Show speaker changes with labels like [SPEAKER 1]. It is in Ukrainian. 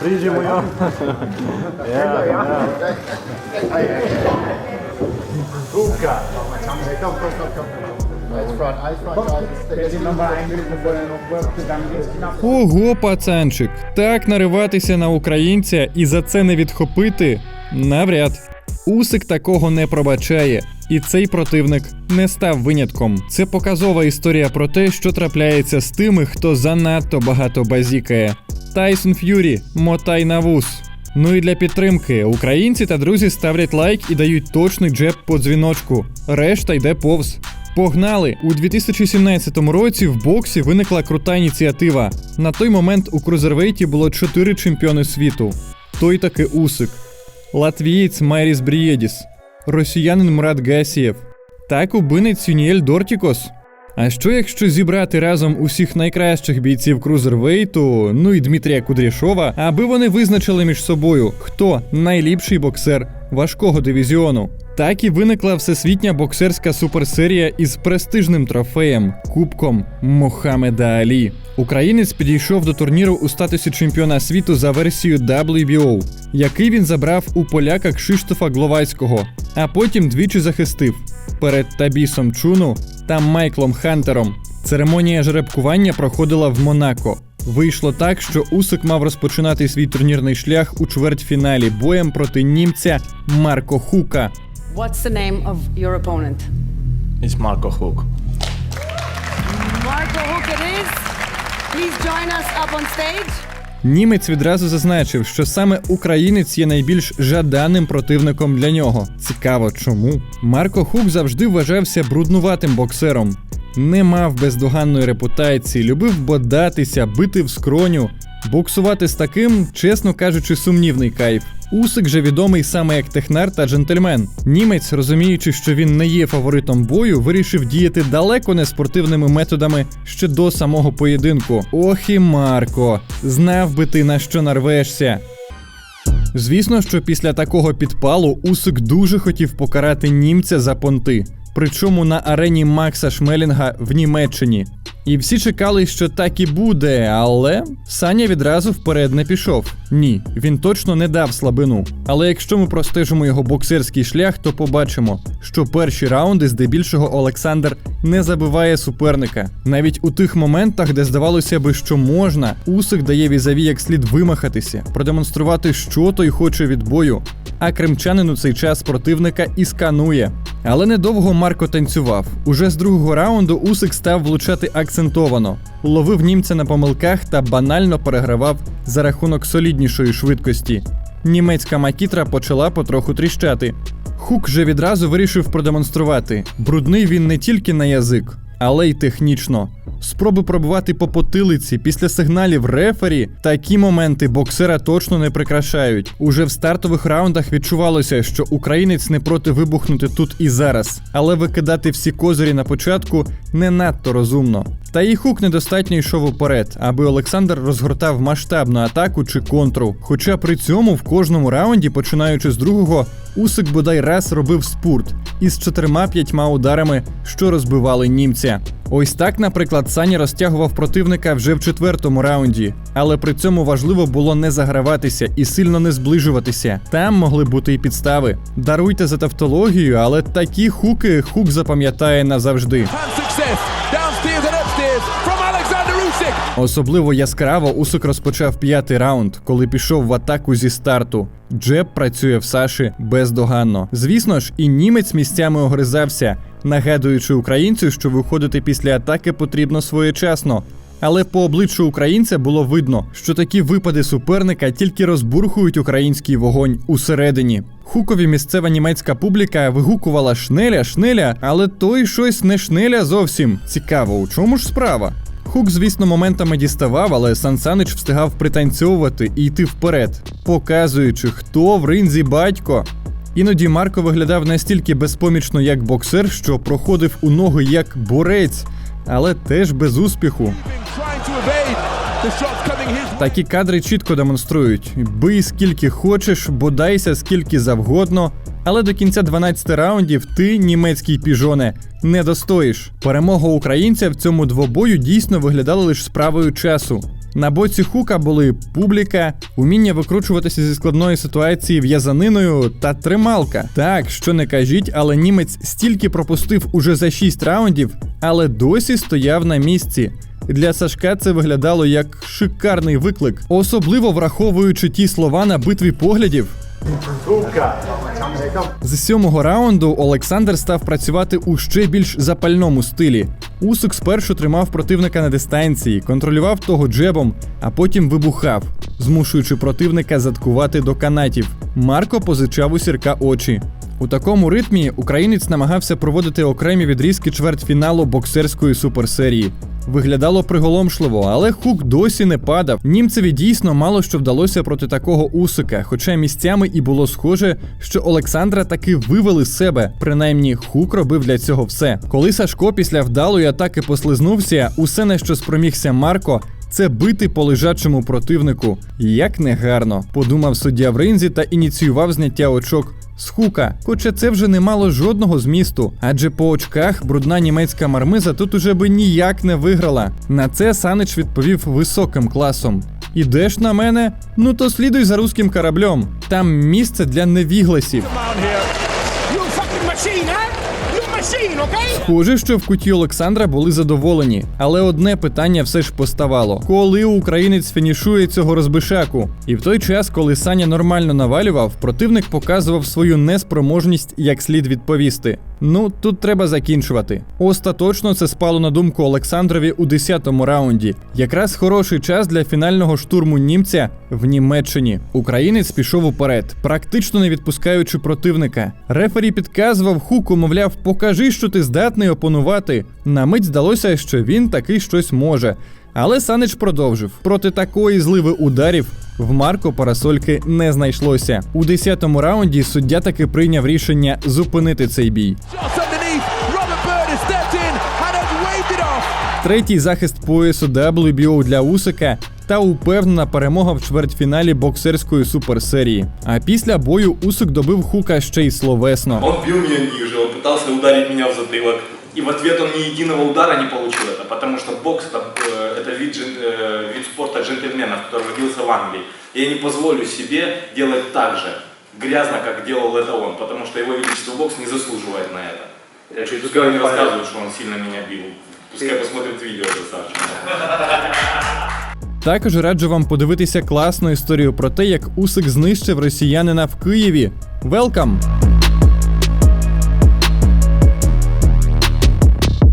[SPEAKER 1] Приїжджаємо його. Губка.
[SPEAKER 2] Ого, пацанчик, так нариватися на українця і за це не відхопити навряд. Усик такого не пробачає, і цей противник не став винятком. Це показова історія про те, що трапляється з тими, хто занадто багато базікає. Тайсон Ф'юрі, мотай на вус. Ну і для підтримки українці та друзі ставлять лайк і дають точний джеб по дзвіночку. Решта йде повз. Погнали! У 2017 році в боксі виникла крута ініціатива. На той момент у крузервейті було чотири чемпіони світу. Той таки Усик, латвієць Майріс Брієдіс, росіянин Мурат Гасієв та кубинець Юніель Дортікос. А що якщо зібрати разом усіх найкращих бійців крузервейту, ну і Дмитрія Кудряшова, аби вони визначили між собою, хто найліпший боксер важкого дивізіону? Так і виникла всесвітня боксерська суперсерія із престижним трофеєм Кубком Мохамеда Алі. Українець підійшов до турніру у статусі чемпіона світу за версією WBO, який він забрав у поляка Кшиштофа Гловацького, а потім двічі захистив перед Табісом Чуну та Майклом Хантером. Церемонія жеребкування проходила в Монако. Вийшло так, що Усик мав розпочинати свій турнірний шлях у чвертьфіналі боєм проти німця Марко Хука.
[SPEAKER 3] What's the name of your opponent?
[SPEAKER 1] It's Marco Hook.
[SPEAKER 3] Marco Hook it is. Please join us up on stage.
[SPEAKER 2] Німець відразу зазначив, що саме українець є найбільш жаданим противником для нього. Цікаво, чому Марко Хук завжди вважався бруднуватим боксером, не мав бездоганної репутації, любив бодатися, бити в скроню. Боксувати з таким, чесно кажучи, сумнівний кайф. Усик же відомий саме як технар та джентльмен. Німець, розуміючи, що він не є фаворитом бою, вирішив діяти далеко не спортивними методами ще до самого поєдинку. Ох і Марко, знав би ти на що нарвешся. Звісно, що після такого підпалу Усик дуже хотів покарати німця за понти. Причому на арені Макса Шмелінга в Німеччині. І всі чекали, що так і буде, але Саня відразу вперед не пішов. Ні, він точно не дав слабину. Але якщо ми простежимо його боксерський шлях, то побачимо, що перші раунди здебільшого Олександр не забиває суперника. Навіть у тих моментах, де здавалося би, що можна, Усик дає візаві як слід вимахатися, продемонструвати, що той хоче від бою. А кримчанин у цей час противника і сканує. Але недовго Марко танцював. Уже з другого раунду Усик став влучати акцентовано, ловив німця на помилках та банально перегравав за рахунок соліднішої швидкості. Німецька макітра почала потроху тріщати. Хук же відразу вирішив продемонструвати: брудний він не тільки на язик, але й технічно. Спроби пробувати по потилиці після сигналів рефері такі моменти боксера точно не прикрашають. Уже в стартових раундах відчувалося, що українець не проти вибухнути тут і зараз, але викидати всі козирі на початку не надто розумно. Та і хук недостатньо йшов уперед, аби Олександр розгортав масштабну атаку чи контру. Хоча при цьому в кожному раунді, починаючи з другого, Усик бодай раз робив спурт із чотирма-п'ятьма ударами, що розбивали німця. Ось так, наприклад, Сані розтягував противника вже в четвертому раунді, але при цьому важливо було не заграватися і сильно не зближуватися. Там могли бути і підстави. Даруйте за тавтологію, але такі хуки хук запам'ятає назавжди. Особливо яскраво Усик розпочав п'ятий раунд, коли пішов в атаку зі старту. Джеб працює в Саші бездоганно. Звісно ж, і німець місцями огризався, нагадуючи українцю, що виходити після атаки потрібно своєчасно. Але по обличчю українця було видно, що такі випади суперника тільки розбурхують український вогонь усередині. Хукові місцева німецька публіка вигукувала шнеля, шнеля, але той щось не шнеля зовсім. Цікаво, у чому ж справа? Хук, звісно, моментами діставав, але Сан Санич встигав пританцьовувати і йти вперед, показуючи, хто в ринзі батько. Іноді Марко виглядав настільки безпомічно як боксер, що проходив у ноги як борець, але теж без успіху. Такі кадри чітко демонструють: бий скільки хочеш, бодайся скільки завгодно. Але до кінця 12 раундів ти, німецький піжоне, не достоїш. Перемога українця в цьому двобою дійсно виглядала лише справою часу. На боці хука були публіка, уміння викручуватися зі складної ситуації в'язаниною та трималка. Так, що не кажіть, але німець стільки пропустив уже за 6 раундів, але досі стояв на місці. Для Сашка це виглядало як шикарний виклик, особливо враховуючи ті слова на битві поглядів.
[SPEAKER 1] Hookah.
[SPEAKER 2] З сьомого раунду Олександр став працювати у ще більш запальному стилі. Усик спершу тримав противника на дистанції, контролював того джебом, а потім вибухав, змушуючи противника заткувати до канатів. Марко позичав у сірка очі. У такому ритмі українець намагався проводити окремі відрізки чвертьфіналу боксерської суперсерії. Виглядало приголомшливо, але хук досі не падав. Німцеві дійсно мало що вдалося проти такого усика, хоча місцями і було схоже, що Олександра таки вивели з себе. Принаймні, хук робив для цього все. Коли Сашко після вдалої атаки послизнувся, усе на що спромігся Марко. Це бити по лежачому противнику. Як негарно, подумав суддя в ринзі та ініціював зняття очок з хука. Хоча це вже не мало жодного змісту, адже по очках брудна німецька мармиза тут уже би ніяк не виграла. На це Санич відповів високим класом. Ідеш на мене? Ну то слідуй за руським кораблем. Там місце для невігласів. Схоже, що в куті Олександра були задоволені, але одне питання все ж поставало: коли українець фінішує цього розбишаку? І в той час, коли Саня нормально навалював, противник показував свою неспроможність як слід відповісти. Ну тут треба закінчувати. Остаточно це спало на думку Олександрові у 10-му раунді. Якраз хороший час для фінального штурму німця в Німеччині. Українець пішов уперед, практично не відпускаючи противника. Рефері підказував хуку, мовляв, покажи, що ти здатний опонувати. На мить здалося, що він таки щось може. Але Санич продовжив. Проти такої зливи ударів в Марко парасольки не знайшлося. У 10-му раунді суддя таки прийняв рішення зупинити цей бій.
[SPEAKER 4] Shots underneath. Robert Bird has stepped in and has waved it off.
[SPEAKER 2] Третій захист поясу WBO для Усика та упевнена перемога в чвертьфіналі боксерської суперсерії. А після бою Усик добив хука ще й словесно.
[SPEAKER 5] Он бил меня ниже, он пытался ударить меня в затылок. И в ответ он ни единого удара не получил это, потому что бокс это, э, это вид, джен- э, вид спорта джентльменов, который родился в Англии. И я не позволю себе делать так же грязно, как делал это он, потому что его величество бокс не заслуживает на это. Так что пускай он не рассказывает, что он сильно меня бил. Пускай посмотрит видео, красавчик.
[SPEAKER 2] Також раджу вам подивитися класну історію про те, як Усик знищив росіянина в Києві. Велкам!